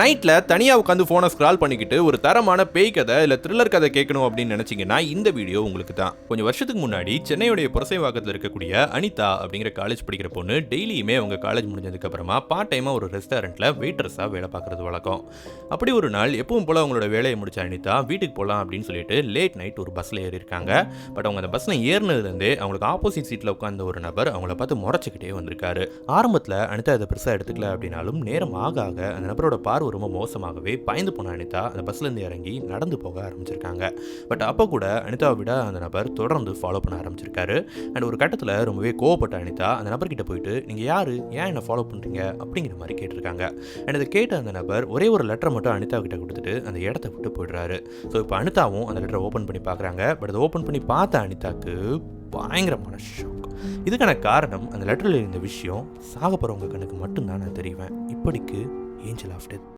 நைட்டில் தனியாக உட்காந்து ஃபோனை ஸ்க்ரால் பண்ணிக்கிட்டு ஒரு தரமான பேய் கதை இல்லை த்ரில்லர் கதை கேட்கணும் அப்படின்னு நினச்சிங்கன்னா இந்த வீடியோ உங்களுக்கு தான். கொஞ்சம் வருஷத்துக்கு முன்னாடி சென்னையுடைய புரசைவாக்கத்தில் இருக்கக்கூடிய அனிதா அப்படிங்கிற காலேஜ் படிக்கிற பொண்ணு டெய்லியுமே அவங்க காலேஜ் முடிஞ்சதுக்கப்புறமா பார்ட் டைமாக ஒரு ரெஸ்டாரண்ட்டில் வெயிட்ரஸாக வேலை பார்க்கறது வழக்கம். அப்படி ஒரு நாள் எப்பவும் போல அவங்களோட வேலையை முடிச்ச அனிதா வீட்டுக்கு போகலாம் அப்படின்னு சொல்லிட்டு லேட் நைட் ஒரு பஸ்ஸில் ஏறியிருக்காங்க பட் அவங்க அந்த பஸ்ஸில் ஏறினதுலேருந்தே அவங்களுக்கு ஆப்போசிட் சீட்டில் உட்காந்த ஒரு நபர் அவங்கள பார்த்து முறைச்சிக்கிட்டே வந்திருக்காரு. ஆரம்பத்தில் அனிதா இதை பெருசாக எடுத்துக்கல அப்படின்னாலும் நேரம் ஆக ஆக அந்த நபரோட பார்வை ரொம்ப மோசமாகவே பயந்து போன அனிதா அந்த பஸ்லேருந்து இறங்கி நடந்து போக ஆரம்பிச்சிருக்காங்க. பட் அப்போ கூட அனிதாவை விட அந்த நபர் தொடர்ந்து ஃபாலோ பண்ண ஆரம்பிச்சிருக்காரு. அண்ட் ஒரு கட்டத்தில் ரொம்பவே கோவப்பட்ட அனிதா அந்த நபர்கிட்ட போயிட்டு நீங்கள் யார்? ஏன் என்னை ஃபாலோ பண்ணுறீங்க அப்படிங்கிற மாதிரி கேட்டிருக்காங்க. அண்ட் இதை கேட்ட அந்த நபர் ஒரே ஒரு லெட்டரை மட்டும் அனிதா கிட்ட கொடுத்துட்டு அந்த இடத்த விட்டு போயிடுறாரு. ஸோ இப்போ அனிதாவும் அந்த லெட்டரை ஓப்பன் பண்ணி பார்க்குறாங்க பட் அதை ஓப்பன் பண்ணி பார்த்த அனிதாக்கு பயங்கரமான ஷாக் இதுக்கான காரணம் அந்த லெட்டரில் இருந்த விஷயம் சாக போகிறவங்க கண்ணுக்கு மட்டும்தான் நான் தெரிவேன். இப்படிக்கு ஏஞ்சல் ஆஃப் டெத்.